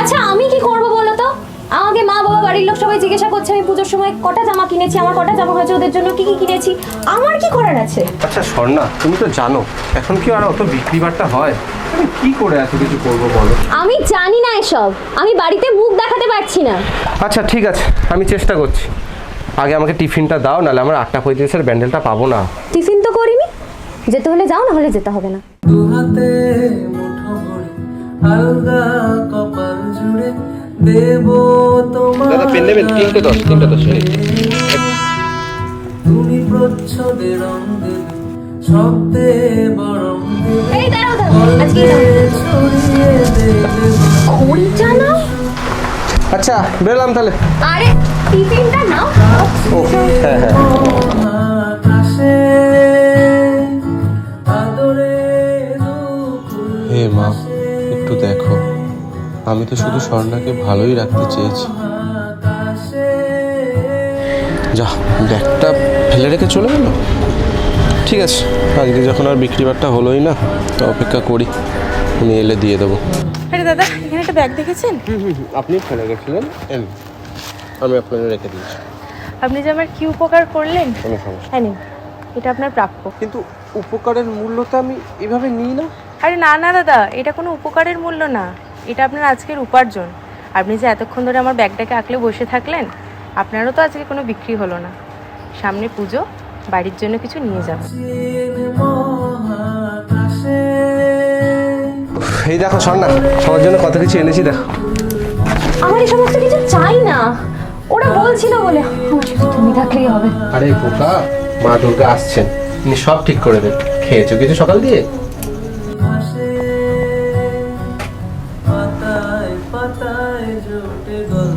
আচ্ছা আমি কি করব বলো তো? আমাকে মা বাবা বাড়ির লোক সবাই জিজ্ঞাসা করছে আমি পুজোর সময় কটা জামা কিনেছি আমার কটা জামা হয়েছে ওদের জন্য কি কি কিনেছি আমার কি করার আছে? আচ্ছা স্বর্ণা তুমি তো জানো এখন কি আর অত বিক্রি বাট্টা হয়? আমি কি করে এত কিছু করব বলো? আমি জানি না এসব আমি বাড়িতে মুখ দেখাতে পারছি না। আচ্ছা ঠিক আছে আমি চেষ্টা করছি। আগে আমাকে টিফিনটা দাও নাহলে আমার আটটা পঁয়ত্রিশের ব্যান্ডেলটা পাবো না। টিফিন তো করিনি যেতে হলে যাও না হলে যেতে হবে না। আলগা দাদা পেন নেবেন? তিনটে দশ তিনটে দশ তুমি প্রচ্ছদে রং দেবে। শব্দে বরং আচ্ছা বেরোলাম তাহলে। আরে টিফিনটা নাও। ও হ্যাঁ হ্যাঁ। হে মা একটু দেখো। আমি তো শুধু স্বর্ণাকে ভালোই রাখতে চেয়েছি। যা ব্যাগটা ফেলে রেখে চলে গেল? ঠিক আছে আজকে যখন আর বিক্রি বাট্টা হলোই না তো অপেক্ষা করি উনি এলে দিয়ে দেবো। আরে দাদা এখানে একটা ব্যাগ দেখেছেন? আপনি ফেলে গেছিলেন। আমি আপনাকে রেখে দিয়েছি। আপনি যে আমার কি উপকার করলেন? কোনো সমস্যা হ্যাঁ এটা আপনার প্রাপ্য। কিন্তু উপকারের মূল্য তো আমি এভাবে নিই না। আরে না না দাদা এটা কোনো উপকারের মূল্য না। এটা আপনার আজকের উপার্জন। আপনি যে এতক্ষণ ধরে আমার ব্যাগটাকে আঁকলে বসে থাকলেন আপনারও তো আজকে কোনো বিক্রি হলো না। সামনে পুজো বাড়ির জন্য কিছু নিয়ে মহাকাশে এই দেখো স্বর্ণা সবার জন্য কত কিছু এনেছি দেখো। আমার এই সমস্ত কিছু চাই না। ওরা বলছিল বলে আমার শুধু তুমি থাকলেই হবে। আরে বোকা মা দুর্গা আসছেন। তিনি সব ঠিক করে দেন খেয়েছো কিছু সকাল দিয়ে? পাতায় জোটে গল্প